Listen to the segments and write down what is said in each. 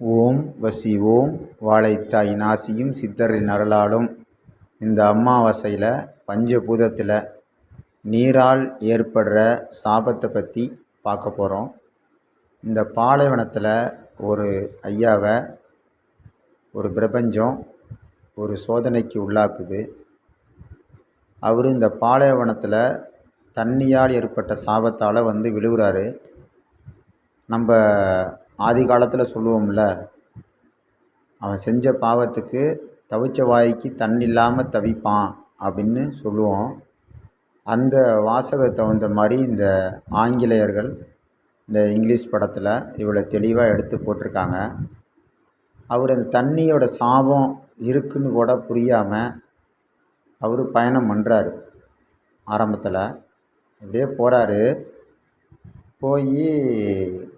ஓம் வசி ஓம் வாழைத்தாய் நாசியும் சித்தரின் நரலாலும் இந்த அமாவாசையில் பஞ்சபூதத்தில் நீரால் ஏற்படுற சாபத்தை பற்றி பார்க்க போகிறோம் இந்த பாலைவனத்தில் ஒரு ஐயாவை ஒரு பிரபஞ்சம் ஒரு சோதனைக்கு உள்ளாக்குது. அவர் இந்த பாலைவனத்தில் தண்ணியால் ஏற்பட்ட சாபத்தால் வந்து விழுகிறாரு நம்ம ஆதி காலத்தில் சொல்லுவோம்ல அவன் செஞ்ச பாவத்துக்கு தவிச்ச வாய்க்கு தண்ணி இல்லாமல் தவிப்பான் அப்படின்னு சொல்லுவோம். அந்த வாசகத்தை தகுந்த மாதிரி இந்த ஆங்கிலேயர்கள் இந்த இங்கிலீஷ் படத்தில் இவ்வளோ தெளிவாக எடுத்து போட்டிருக்காங்க. அவர் அந்த தண்ணியோட சாபம் இருக்குன்னு கூட புரியாமல் அவர் பயணம் பண்ணுறாரு ஆரம்பத்தில் அப்படியே போகிறாரு போய்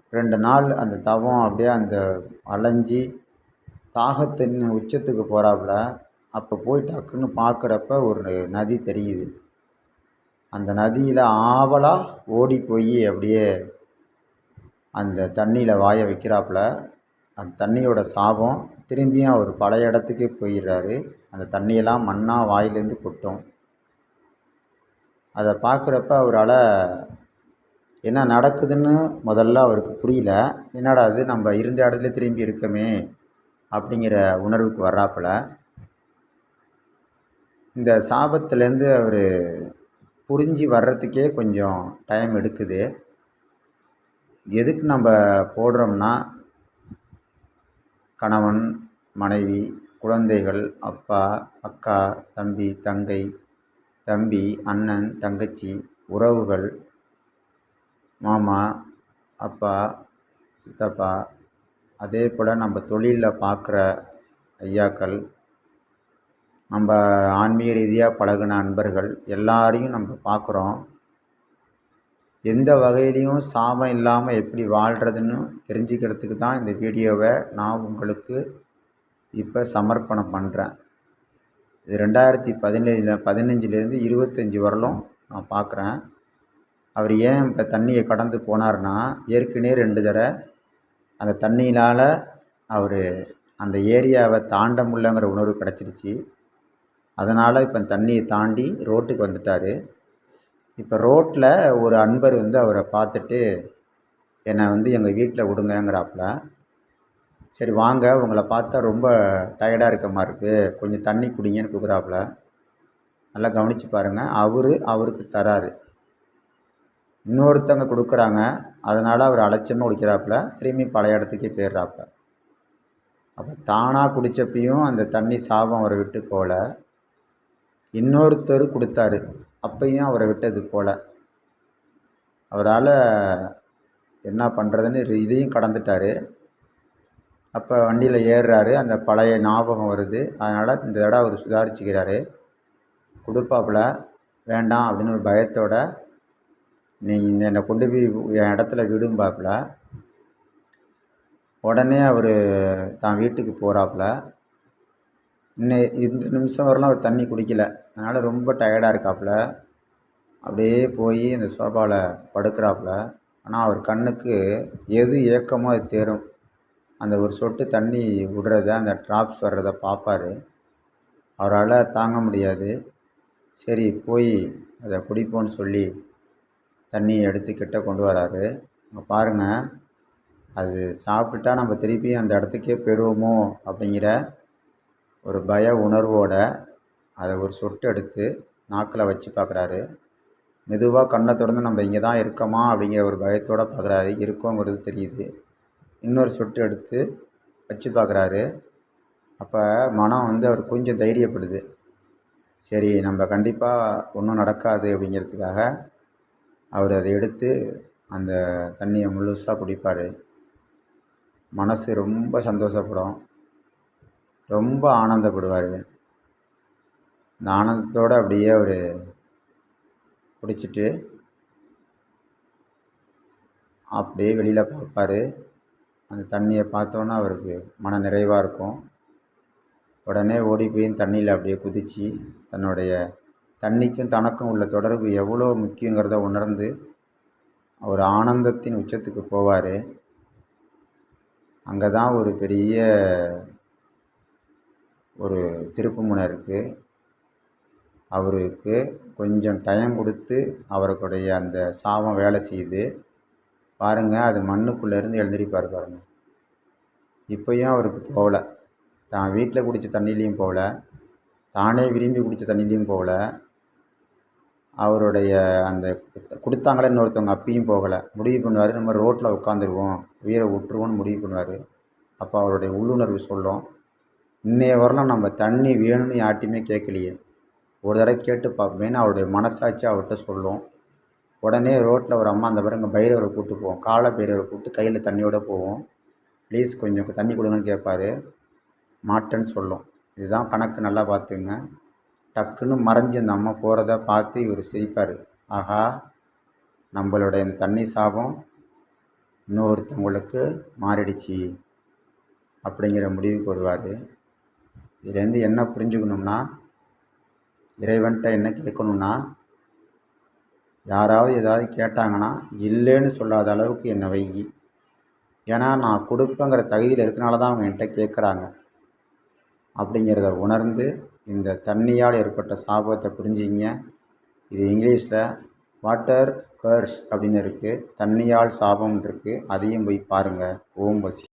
ரெண்டு நாள் அந்த தவம் அப்படியே அந்த அலைஞ்சி தாகத்தின் உச்சத்துக்கு போகிறாப்புல அப்போ போய் டக்குன்னு பார்க்குறப்ப ஒரு நதி தெரியுது. அந்த நதியில் ஆவலாக ஓடி போய் அப்படியே அந்த தண்ணியில் வாயை வைக்கிறாப்புல. அந்த தண்ணியோட சாபம் திரும்பியும் அவர் பழைய இடத்துக்கே போயிடுறாரு. அந்த தண்ணியெல்லாம் மண்ணாக வாயிலேருந்து கொட்டும். அதை பார்க்குறப்ப அவரால் என்ன நடக்குதுன்னு முதல்ல அவருக்கு புரியல. என்னடா அது நம்ம இருந்த இடத்துல திரும்பி இருக்கமே அப்படிங்கிற உணர்வுக்கு வர்றாப்புல. இந்த சாபத்துலேருந்து அவர் புரிஞ்சு வர்றதுக்கே கொஞ்சம் டைம் எடுக்குது. எதுக்கு நம்ம போடுறோம்னா கணவன் மனைவி குழந்தைகள் அப்பா அக்கா தம்பி தங்கை தம்பி அண்ணன் தங்கச்சி உறவுகள் மாமா அப்பா சித்தப்பா அதே போல் நம்ம தொழிலில் பார்க்குற ஐயாக்கள் நம்ம ஆன்மீக ரீதியாக பழகின நண்பர்கள் எல்லாரையும் நம்ம பார்க்குறோம் எந்த வகையிலையும் சாபம் இல்லாமல் எப்படி வாழ்கிறதுன்னு தெரிஞ்சுக்கிறதுக்கு தான் இந்த வீடியோவை நான் உங்களுக்கு இப்போ சமர்ப்பணம் பண்ணுறேன் இது ரெண்டாயிரத்தி பதினேழில் பதினஞ்சுலேருந்து இருபத்தஞ்சி வரலும் நான் பார்க்குறேன் அவர் ஏன் இப்போ தண்ணியை கடந்து போனார்னா ஏற்கனவே ரெண்டு தடவை அந்த தண்ணியினால் அவர் அந்த ஏரியாவை தாண்ட முடியலங்கிற உணர்வு கிடச்சிருச்சு. அதனால் இப்போ தண்ணியை தாண்டி ரோட்டுக்கு வந்துட்டார். இப்போ ரோட்டில் ஒரு அன்பர் வந்து அவரை பார்த்துட்டு என்னை வந்து எங்கள் வீட்டில் விடுங்கங்கிறாப்புல சரி வாங்க. உங்களை பார்த்தா ரொம்ப டயர்டாக இருக்க மாதிரி இருக்குது கொஞ்சம் தண்ணி குடிங்கன்னு கொடுக்குறாப்புல நல்லா கவனித்து பாருங்கள் அவர் அவருக்கு தராரு. இன்னொருத்தவங்க கொடுக்குறாங்க அதனால் அவர் அலட்சியமாக குடிக்கிறாப்புல திரும்பி பழைய இடத்துக்கே போயிடுறாப்புல. அப்போ தானாக குடித்தப்பையும் அந்த தண்ணி சாபம் அவரை விட்டு போகல இன்னொருத்தர் கொடுத்தாரு அப்பையும் அவரை விட்டது போல். அவரால் என்ன பண்ணுறதுன்னு இதையும் கடந்துட்டார். அப்போ வண்டியில் ஏறுறாரு அந்த பழைய ஞாபகம் வருது. அதனால் இந்த தடவை அவர் சுதாரிச்சுக்கிறாரு. கொடுப்பாப்புல வேண்டாம் அப்படின்னு ஒரு பயத்தோட நீ இந்த என்னை கொண்டு போய் என் இடத்துல விடும்பாப்புல உடனே அவர் தான் வீட்டுக்கு போகிறாப்புல இன்னை இந்த நிமிஷம் வரலாம் அவர் தண்ணி குடிக்கல. அதனால் ரொம்ப டயர்டாக இருக்காப்புல. அப்படியே போய் இந்த சோஃபாவில் படுக்கிறாப்புல. ஆனால் அவர் கண்ணுக்கு எது ஏக்கமோ அது தேரும். அந்த ஒரு சொட்டு தண்ணி விடுறத அந்த ட்ராப்ஸ் வர்றதை பார்ப்பார் அவரால் தாங்க முடியாது. சரி போய் அதை குடிப்போன்னு சொல்லி தண்ணியை எடுத்து கிட்ட கொண்டு வராரு. அங்கே பாருங்கள் அது சாப்பிட்டுட்டா நம்ம திருப்பி அந்த இடத்துக்கே போயிடுவோமோ அப்படிங்கிற ஒரு பய உணர்வோட அதை ஒரு சொட்டு எடுத்து நாக்கில் வச்சு பார்க்குறாரு மெதுவாக கண்ணை திறந்து நம்ம இங்கே தான் இருக்கோமா அப்படிங்கிற ஒரு பயத்தோடு பார்க்குறாரு இருக்கோங்கிறது தெரியுது. இன்னொரு சொட்டு எடுத்து வச்சு பார்க்குறாரு அப்போ மனம் வந்து அவர் கொஞ்சம் தைரியப்படுது. சரி நம்ம கண்டிப்பாக ஒன்றும் நடக்காது அப்படிங்கிறதுக்காக அவர் அதை எடுத்து அந்த தண்ணியை முழுசாக குடிப்பார். மனசு ரொம்ப சந்தோஷப்படும். ரொம்ப ஆனந்தப்படுவார். இந்த ஆனந்தத்தோடு அப்படியே அவர் குடிச்சிட்டு அப்படியே வெளியில் பார்ப்பார். அந்த தண்ணியை பார்த்தோன்னா அவருக்கு மன நிறைவாக இருக்கும். உடனே ஓடி போய் தண்ணியில் அப்படியே குதித்து தன்னுடைய தண்ணிக்கும் தனக்கும் உள்ள தொடர்பு எவ்வளோ முக்கியங்கிறத உணர்ந்து அவர் ஆனந்தத்தின் உச்சத்துக்கு போவார். அங்கே தான் ஒரு பெரிய ஒரு திருப்புமுனை இருக்குது அவருக்கு கொஞ்சம் டைம் கொடுத்து அவருக்குடைய அந்த சாபம் வேலை செய்து பாருங்கள் அது மண்ணுக்குள்ளேருந்து எழுந்திரிப்பார் பாருங்கள் இப்போயும் அவருக்கு போகல. தான் வீட்டில் குடித்த தண்ணிலையும் போகல. தானே விரும்பி குடித்த தண்ணிலையும் போகல. அவருடைய அந்த கொடுத்தாங்களே இன்னொருத்தவங்க அப்பயும் போகலை. முடிவு பண்ணுவார் நம்ம ரோட்டில் உட்காந்துருவோம் உயிரை விட்ருவோன்னு முடிவு பண்ணுவார். அப்போ அவருடைய உள்ளுணர்வு சொல்லும். இன்னைய வரலாம் நம்ம தண்ணி வேணும்னு யார்ட்டையுமே கேட்கலையே. ஒரு தடவை கேட்டு பார்ப்பேன்னு அவருடைய மனசாட்சி அவர்கிட்ட சொல்லும். உடனே ரோட்டில் ஒரு அம்மா அந்த பாருங்க பைரவரை கூப்பிட்டு போவோம். காலை பைரவரை கூப்பிட்டு கையில் தண்ணியோட போவோம். ப்ளீஸ் கொஞ்சம் தண்ணி கொடுங்கன்னு கேட்பாரு. மாட்டேன்னு சொல்லும். இதுதான் கணக்கு நல்லா பார்த்துங்க டக்குன்னு மறைஞ்சு அந்த அம்மா போகிறத பார்த்து இவர் சிரிப்பார். ஆகா நம்மளுடைய இந்த தண்ணி சாபம் இன்னொருத்தவங்களுக்கு மாறிடுச்சு அப்படிங்கிற முடிவுக்கு வருவார் இதுலேருந்து என்ன புரிஞ்சுக்கணும்னா இறைவன்கிட்ட என்ன கேட்கணும்னா யாராவது ஏதாவது கேட்டாங்கன்னா இல்லைன்னு சொல்லாத அளவுக்கு என்னை வை. ஏன்னா நான் கொடுப்பேங்கிற தகுதியில் இருக்கனால தான் அவங்க என்கிட்ட கேட்குறாங்க. அப்படிங்கிறத உணர்ந்து இந்த தண்ணியால் ஏற்பட்ட சாபத்தை புரிஞ்சிங்க இது இங்கிலீஷில் வாட்டர் கர்ஸ் அப்படின்னு இருக்குது தண்ணியால் சாபம் இருக்குது அதையும் போய் பாருங்கள் ஓம் வசி.